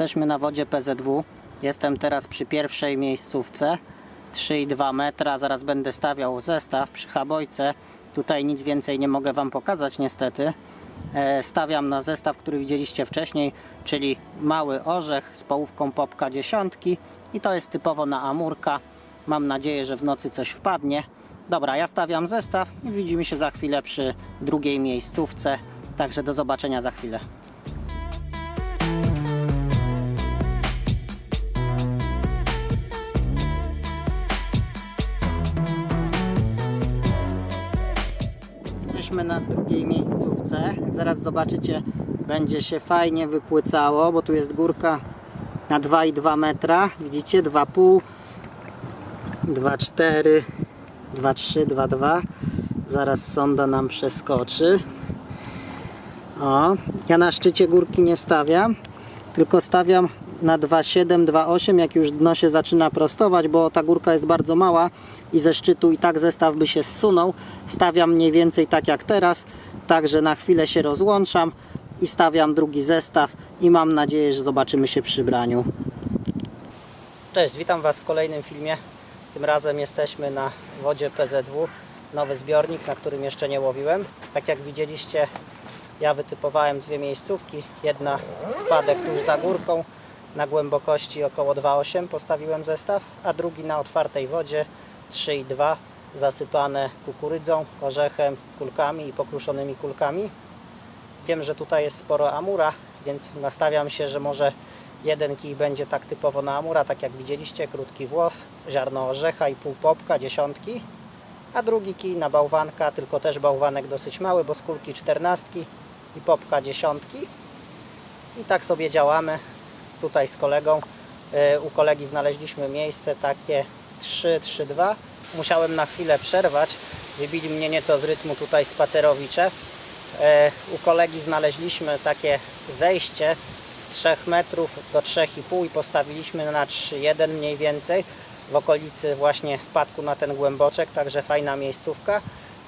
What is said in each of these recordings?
Jesteśmy na wodzie PZW. Jestem teraz przy pierwszej miejscówce. 3,2 metra. Zaraz będę stawiał zestaw przy habojce. Tutaj nic więcej nie mogę Wam pokazać niestety. E, Stawiam na zestaw, który widzieliście wcześniej, czyli mały orzech z połówką popka dziesiątki i to jest typowo na amurka. Mam nadzieję, że w nocy coś wpadnie. Dobra, ja stawiam zestaw widzimy się za chwilę przy drugiej miejscówce. Także do zobaczenia za chwilę. Jesteśmy na drugiej miejscówce. Zaraz zobaczycie, będzie się fajnie wypłycało, bo tu jest górka na 2,2 metra. Widzicie? 2,5, 2,4, 2,3, 2,2. Zaraz sonda nam przeskoczy. O, ja na szczycie górki nie stawiam, tylko stawiam na 2,7, 2,8, jak już dno się zaczyna prostować, bo ta górka jest bardzo mała i ze szczytu i tak zestaw by się zsunął. Stawiam mniej więcej tak jak teraz, także na chwilę się rozłączam i stawiam drugi zestaw i mam nadzieję, że zobaczymy się przy braniu. Cześć, witam Was w kolejnym filmie. Tym razem jesteśmy na wodzie PZW. Nowy zbiornik, na którym jeszcze nie łowiłem. Tak jak widzieliście, ja wytypowałem dwie miejscówki. Jedna spadek tuż za górką na głębokości około 2,8 postawiłem zestaw, a drugi na otwartej wodzie 3,2 zasypane kukurydzą, orzechem, kulkami i pokruszonymi kulkami. Wiem, że tutaj jest sporo amura, więc nastawiam się, że może jeden kij będzie tak typowo na amura, tak jak widzieliście, krótki włos, ziarno orzecha i pół popka, dziesiątki, a drugi kij na bałwanka, tylko też bałwanek dosyć mały, bo z kulki czternastki i popka dziesiątki. I tak sobie działamy tutaj z kolegą. E, U kolegi znaleźliśmy miejsce takie 3-3-2. Musiałem na chwilę przerwać. Wybili mnie nieco z rytmu tutaj spacerowicze. E, U kolegi znaleźliśmy takie zejście z 3 metrów do 3,5 i postawiliśmy na 3,1 mniej więcej w okolicy właśnie spadku na ten głęboczek, także fajna miejscówka.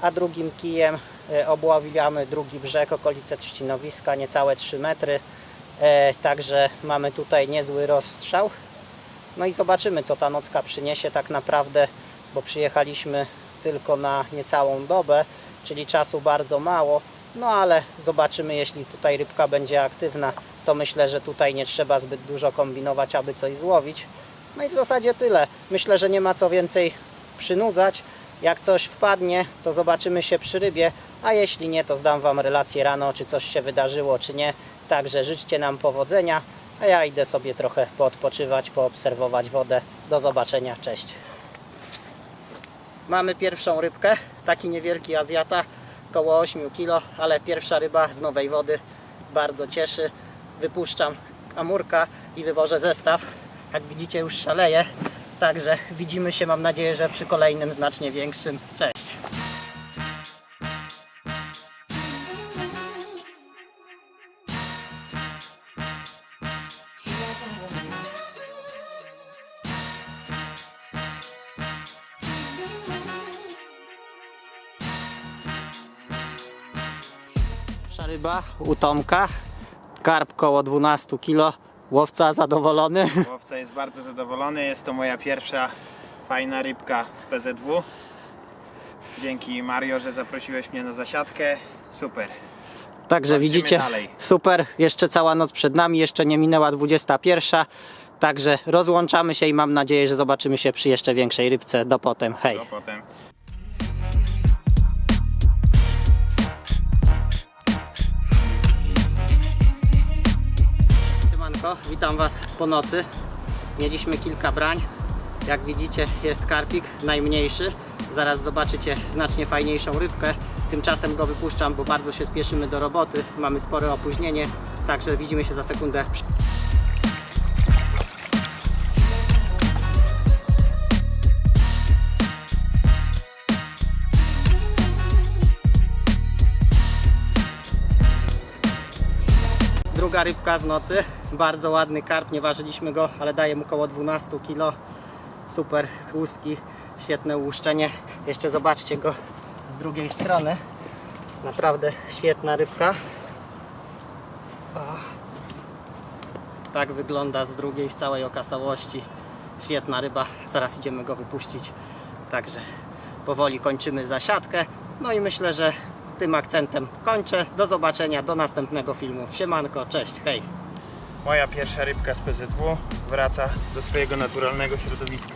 A drugim kijem e, obławiamy drugi brzeg, okolice trzcinowiska, niecałe 3 metry. E, Także mamy tutaj niezły rozstrzał. No i zobaczymy, co ta nocka przyniesie tak naprawdę, bo przyjechaliśmy tylko na niecałą dobę, czyli czasu bardzo mało. No ale zobaczymy, jeśli tutaj rybka będzie aktywna, to myślę, że tutaj nie trzeba zbyt dużo kombinować, aby coś złowić. No i w zasadzie tyle. Myślę, że nie ma co więcej przynudzać. Jak coś wpadnie, to zobaczymy się przy rybie, a jeśli nie, to zdam Wam relację rano, czy coś się wydarzyło, czy nie. Także życzcie nam powodzenia, a ja idę sobie trochę poodpoczywać, poobserwować wodę. Do zobaczenia, cześć. Mamy pierwszą rybkę, taki niewielki Azjata, około 8 kg, ale pierwsza ryba z nowej wody bardzo cieszy. Wypuszczam amurka i wywożę zestaw. Jak widzicie już szaleje, także widzimy się, mam nadzieję, że przy kolejnym znacznie większym. Cześć! Ryba u Tomka, karp koło 12 kg, łowca zadowolony. Łowca jest bardzo zadowolony. Jest to moja pierwsza fajna rybka z PZW. Dzięki Mario, że zaprosiłeś mnie na zasiadkę. Super. Także Walczymy widzicie, dalej. super, jeszcze cała noc przed nami, jeszcze nie minęła 21. Także rozłączamy się i mam nadzieję, że zobaczymy się przy jeszcze większej rybce. Do potem, hej. To potem. Witam Was po nocy. Mieliśmy kilka brań. Jak widzicie jest karpik, najmniejszy. Zaraz zobaczycie znacznie fajniejszą rybkę. Tymczasem go wypuszczam, bo bardzo się spieszymy do roboty. Mamy spore opóźnienie, także widzimy się za sekundę. Druga rybka z nocy, bardzo ładny karp, nie ważyliśmy go, ale daje mu około 12 kg. Super łuski, świetne łuszczenie. Jeszcze zobaczcie go z drugiej strony. Naprawdę świetna rybka. O. Tak wygląda z drugiej w całej okazałości. Świetna ryba, zaraz idziemy go wypuścić. Także powoli kończymy zasiadkę. No i myślę, że tym akcentem kończę. Do zobaczenia, do następnego filmu. Siemanko, cześć, hej! Moja pierwsza rybka z PZW wraca do swojego naturalnego środowiska.